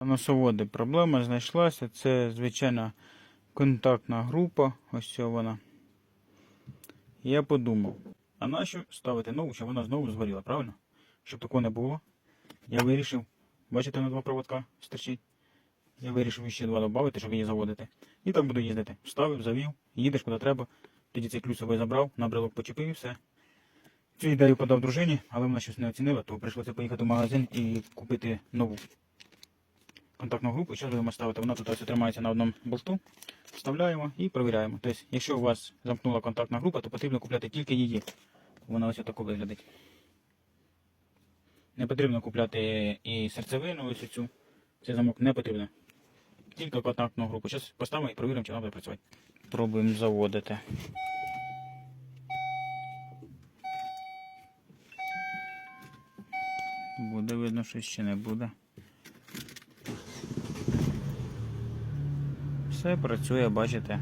Носоводи проблема знайшлася. Це звичайна контактна група. Ось вона. Я подумав, а нащо ставити нову, щоб вона знову згоріла, правильно? Щоб такого не було. Я вирішив, бачите, на два проводка стерчить. Я вирішив ще два додати, щоб її заводити. І так буду їздити. Вставив, завів, їдеш куди треба. Тоді цей ключ собі забрав, на брелок почепив і все. Цю ідею подав дружині, але вона щось не оцінила, то прийшлося поїхати в магазин і купити нову контактну групу. Зараз будемо ставити. Вона тут ось тримається на одному болту. Вставляємо і перевіряємо. Тобто, якщо у вас замкнула контактна група, то потрібно купляти тільки її. Вона ось тако виглядить. Не потрібно купляти і серцевину, ось цю. Цей замок не потрібно. Тільки контактну групу. Зараз поставимо і перевіримо, чи вона буде працювати. Пробуємо заводити. Буде видно, що ще не буде. Все працює, бачите.